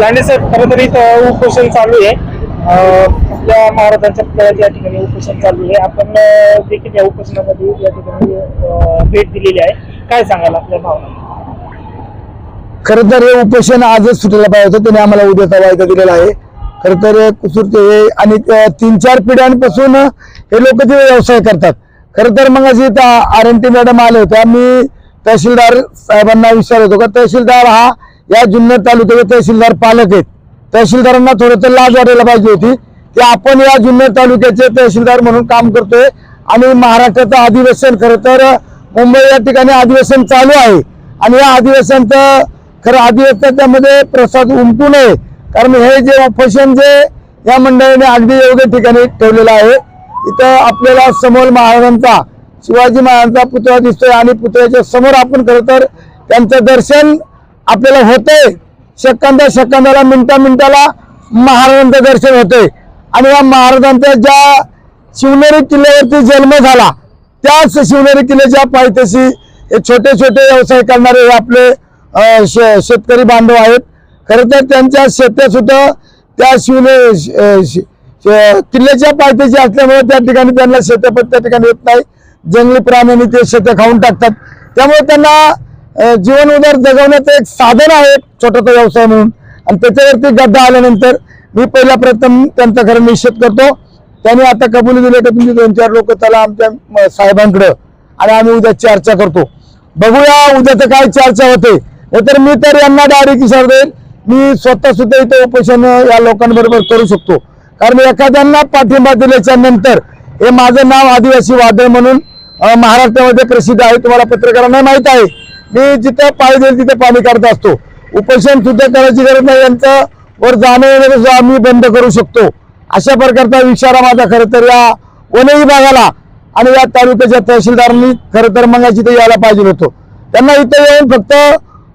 लांडे साहेब खरं तर इथं उपोषण चालू आहे. आपल्या महाराजांच्या पुतळ्याच्या या ठिकाणी उपोषण चालू आहे. आपण देखील या उपोषणामध्ये या ठिकाणी भेट दिलेली आहे. काय सांगाल आपल्या भावना? खरं तर हे उपोषण आजच सुटायला पाहिजे होतं. त्याने आम्हाला उद्याचा वायदा दिलेला आहे. खरं तर हे हे आणि तीन चार पिढ्यांपासून हे लोक ते व्यवसाय करतात. खरं तर मग अशी आर एन टी मॅडम आले होते. मी तहसीलदार साहेबांना विचारत होतो का तहसीलदार हा या जुन्नर तालुक्याचे तहसीलदार पालक आहेत. तहसीलदारांना थोडं तर लाज वाटायला पाहिजे होती की आपण या जुन्नर तालुक्याचे तहसीलदार म्हणून काम करतोय. आणि महाराष्ट्राचं अधिवेशन खरं तर मुंबई या ठिकाणी अधिवेशन चालू आहे. आणि या अधिवेशनचं खरं अधिवेशनामध्ये प्रसाद उमटू नये. कारण हे जे उपोषण जे या मंडळीने अगदी योग्य ठिकाणी ठेवलेलं आहे. इथं आपल्याला समोर महाराजांचा शिवाजी महाराजांचा पुतळा दिसतोय. आणि पुतळ्याच्या समोर आपण खरं तर त्यांचं दर्शन आपल्याला होतंय. सेकंदा सेकंदाला मिनटा मिनटाला महाराजांचं दर्शन होते आणि या महाराजांचा ज्या शिवनेरी किल्ल्यावरती जन्म झाला त्याच शिवनेरी किल्ल्याच्या पायथ्याशी हे छोटे छोटे व्यवसाय करणारे आपले शे- शेतकरी बांधव आहेत. खरं तर त्यांच्या शेत्या सुद्धा त्या शिवने श- किल्ल्याच्या पायथ्याशी असल्यामुळे त्या ठिकाणी त्यांना शेत्या पण त्या ठिकाणी येत नाही. जंगली प्राण्यांनी ते शेत्या खाऊन टाकतात. त्यामुळे त्यांना जीवन उदार जगवण्याचं एक साधन आहे छोटासा व्यवसाय म्हणून. आणि त्याच्यावरती गड्डा आल्यानंतर मी पहिला प्रथम त्यांचा खरं निषेध करतो. त्यांनी आता कबुली दिले का तुमचे दोन चार लोक त्याला आमच्या साहेबांकडं. आणि आम्ही उद्या चर्चा करतो. बघूया उद्याचं काय चर्चा होते. नाहीतर मी तर यांना डायरेक्ट इशारा देईल मी स्वतः सुद्धा इथं उपोषण या लोकांबरोबर करू शकतो. कारण एखाद्यांना पाठिंबा दिल्याच्या नंतर हे माझं नाव आदिवासी वादळ म्हणून महाराष्ट्रामध्ये प्रसिद्ध आहे. तुम्हाला पत्रकारांना माहीत आहे. मी जिथं पाय देईल तिथे पाणी काढत असतो. उपोषण सुद्धा करायची गरज नाही यांचं वर जाणं येणं सुद्धा आम्ही बंद करू शकतो. अशा प्रकारचा इशारा माझा खरं तर या वन विभागाला आणि या तालुक्याच्या तहसीलदारांनी खरं तर मग इथे यायला पाहिजे होतो. त्यांना इथं येऊन फक्त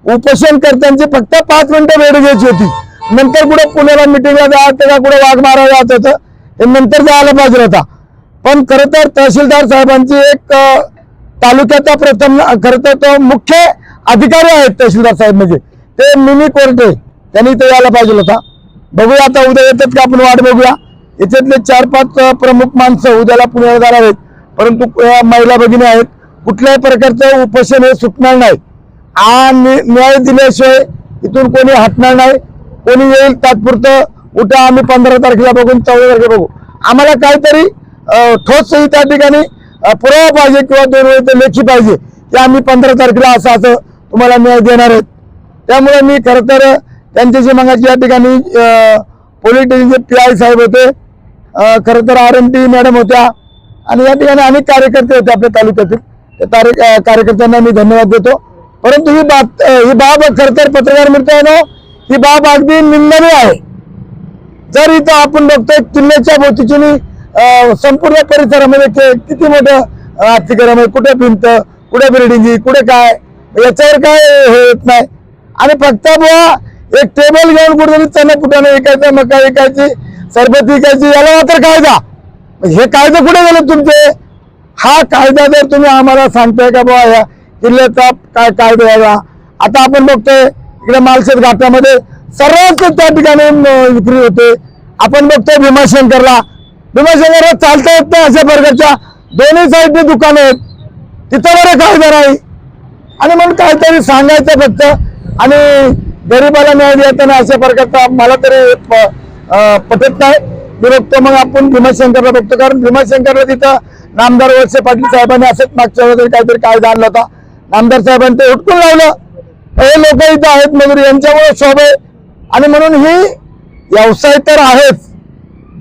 उपोषणकर्त्यांची फक्त पाच मिनिटं वेळ घ्यायची होती. नंतर कुठं पुण्याला मिटिंगला जायचं का कुठे वाघ मारायला जात होतं हे नंतर जायला पाहिजे होता. पण खरं तर तहसीलदार साहेबांची एक तालुक्याचा प्रथम खरं तर तो मुख्य अधिकारी आहेत तहसीलदार साहेब म्हणजे. ते मिनी कोर्ट आहे त्यांनी इथे यायला पाहिजे होता. बघूया आता उद्या येतात का आपण वाट बघूया. याच्यातले चार पाच प्रमुख माणसं उद्याला पुण्याला जाणार आहेत. परंतु महिला भगिनी आहेत. कुठल्याही प्रकारचं उपोषण हे सुटणार नाही. आणि न्याय दिल्याशिवाय इथून कोणी हटणार नाही. कोणी येईल तात्पुरतं उठा आम्ही पंधरा तारखेला बघून चौदा तारखेला बघू. आम्हाला काहीतरी ठोस त्या ठिकाणी पुरावा पाहिजे किंवा दोन वेळी ते लेखी पाहिजे. की आम्ही पंधरा तारखेला असं असं तुम्हाला न्याय देणार आहेत. त्यामुळे मी खरं तर त्यांच्याशी मागायची या ठिकाणी पोलीस स्टेशनचे पी आय साहेब होते. खरं तर आर एम टी मॅडम होत्या. आणि या ठिकाणी अनेक कार्यकर्ते होते आपल्या तालुक्यातील. त्या तारे- कार्यकर्त्यांना मी धन्यवाद देतो. परंतु ही बाब ही बाब खरं तर पत्रकार मित्रांनो ही बाब अगदी निंदनीय आहे. जर इथं आपण बघतोय किल्ल्याच्या भोवतीची संपूर्ण परिसरामध्ये ते किती मोठं अं, अतिक्रम आहे? कुठे भिंत? कुठे बिल्डिंग कुठे काय? याच्यावर काय हे येत नाही. आणि फक्त बुवा एक टेबल घेऊन कुठेतरी चणा कुठाने विकायचं मका विकायची सरबत विकायची याला मात्र कायदा. हे कायदे कुठे गेले तुमचे? हा कायदा जर तुम्ही आम्हाला सांगताय का बुवा या किल्ल्याचा काय कायदा यावा आता आपण बघतोय इकडे मालशेत घाटामध्ये सर्वच त्या ठिकाणी विक्री होते. आपण बघतोय भीमाशंकरला भीमाशंकरला चालता येत नाही अशा प्रकारच्या. दोन्ही साईडने दुकानं आहेत. तिथं बरं कायदा नाही आणि म्हणून काहीतरी सांगायचं फक्त. आणि गरीबाला न्याय नाही अशा प्रकारचा मला तरी प- पटत नाही. मी बघतो मग आपण भीमाशंकरला बघतो. कारण भीमाशंकरला तिथं नामदार वळसे पाटील साहेबांनी असंच मागच्या वेळेस काहीतरी कायदा आणला होता. नामदार साहेबांनी ते उठकून लावलं. हे लोक इथं आहेत मजूर. यांच्यामुळे शोभ. आहे आणि म्हणून ही व्यवसाय तर आहेच.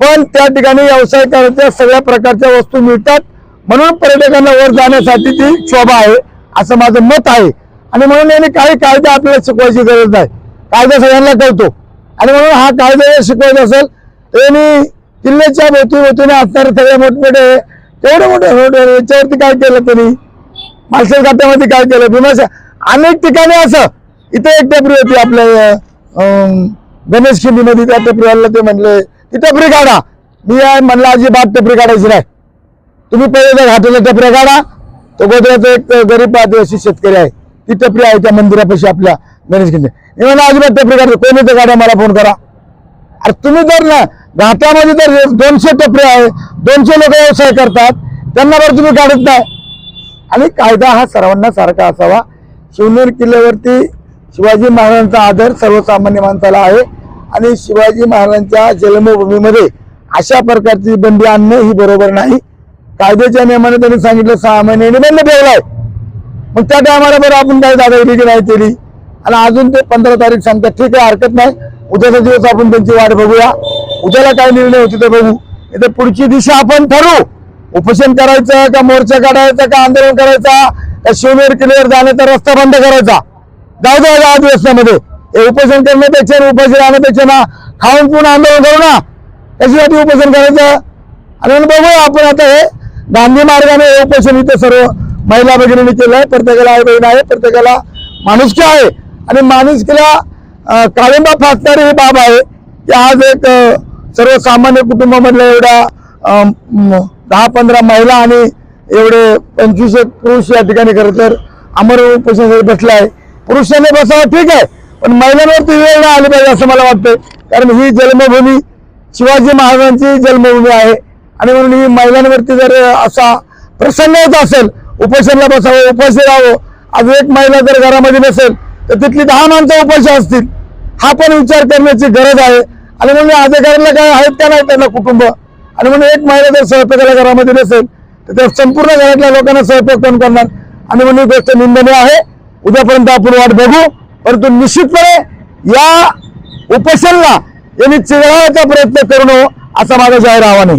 पण त्या ठिकाणी व्यवसाय करायच्या सगळ्या प्रकारच्या वस्तू मिळतात. म्हणून पर्यटकांना वर जाण्यासाठी ती शोभा आहे असं माझं मत आहे. आणि म्हणून यांनी काही कायदा आपल्याला शिकवायची गरज नाही. कायदा सगळ्यांना कळतो. आणि म्हणून हा कायदा जर शिकवायचा असेल तर यांनी किल्ल्याच्या भोवती भोवतीने असणारे सगळे मोठमोठे एवढे मोठे रोड याच्यावरती काय केलं त्यांनी? मालशेर खात्यामध्ये काय केलं? भीमाशा अनेक ठिकाणी असं. इथे एक टेपरी होती आपल्या गणेश खिंडीमध्ये त्या टपरीवाला ते म्हणले टपरी काढा. मी आहे म्हणला अजिबात टपरी काढायची नाही. तुम्ही पहिले त्या घाटाला टपऱ्या काढा. तो गोदऱ्याचा एक गरीब आदिवासी शेतकरी आहे. ती टपरी आहे त्या मंदिरापाशी आपल्या गणेश खिंडे. मी म्हणा अजिबात टपरी काढतो कोणी तर गाड्या? मला फोन करा. अरे तुम्ही जर ना घाटामध्ये जर दोनशे टपरे आहे दोनशे लोक व्यवसाय करतात त्यांना बरं तुम्ही काढत नाही. आणि कायदा हा सर्वांना सारखा असावा. शिवनेर किल्ल्यावरती शिवाजी महाराजांचा आदर सर्वसामान्य माणसाला आहे. आणि शिवाजी महाराजांच्या जन्मभूमीमध्ये अशा प्रकारची बंदी आणणं ही बरोबर नाही. कायद्याच्या नियमाने त्यांनी सांगितलं सहा महिन्यांनी बंद ठेवलाय. मग त्या टायमाला बरं आपण काही दादागिरी नाही केली? आणि अजून ते पंधरा तारीख सांगतात ठीक आहे हरकत नाही. उद्याचा दिवस आपण त्यांची वाट बघूया. उद्याला काय निर्णय होते ते बघू. इथे पुढची दिशा आपण ठरवू. उपोषण करायचं का मोर्चा काढायचा का आंदोलन करायचा? का शिवनेर किल्ल्यावर जाण्याचा रस्ता बंद करायचा? जाऊ द्या या दिवसामध्ये. उपोषण करण्यापेक्षा उपाशी राहण्यापेक्षा ना. खाऊन पिऊन आंदोलन करू ना. त्याच्यासाठी उपोषण करायचं? आणि बघूया आपण आता हे गांधी मार्गाने हे उपोषण इथं सर्व महिला भगिनींनी केलं आहे. प्रत्येकाला आई बहीण आहे. प्रत्येकाला माणुसकी आहे. आणि माणुसकीला काळिंबा फासणारी ही बाब आहे. की आज एक सर्वसामान्य कुटुंबामधल्या एवढ्या दहा पंधरा महिला आणि एवढे पंचवीस एक पुरुष या ठिकाणी खरं तर अमर उपोषणासाठी बसला आहे. पुरुषांनी बसावं ठीक आहे. पण महिलांवरती वेळ नाही आली पाहिजे असं मला वाटतंय. कारण ही जन्मभूमी शिवाजी महाराजांची जन्मभूमी आहे. आणि म्हणून ही महिलांवरती जर असा प्रसंग होत असेल उपोषणला बसावं उपाशी राहावं आज एक महिला जर घरामध्ये नसेल तर तिथली दहा माणसं उपाशी असतील. हा पण विचार करण्याची गरज आहे. आणि म्हणून अधिकाऱ्यांना काय आहेत का नाही त्यांना कुटुंब. आणि म्हणून एक महिला जर स्वयंपाकाला घरामध्ये नसेल तर त्या संपूर्ण घरातल्या लोकांना स्वयंपाक कोण करणार? आणि म्हणून गोष्ट निंदनीय आहे. उद्यापर्यंत आपण वाट बघू. परंतु निश्चितपणे या उपोषणला यांनी चिघळायचा प्रयत्न करू नये असा माझा जाहीर आव्हान आहे.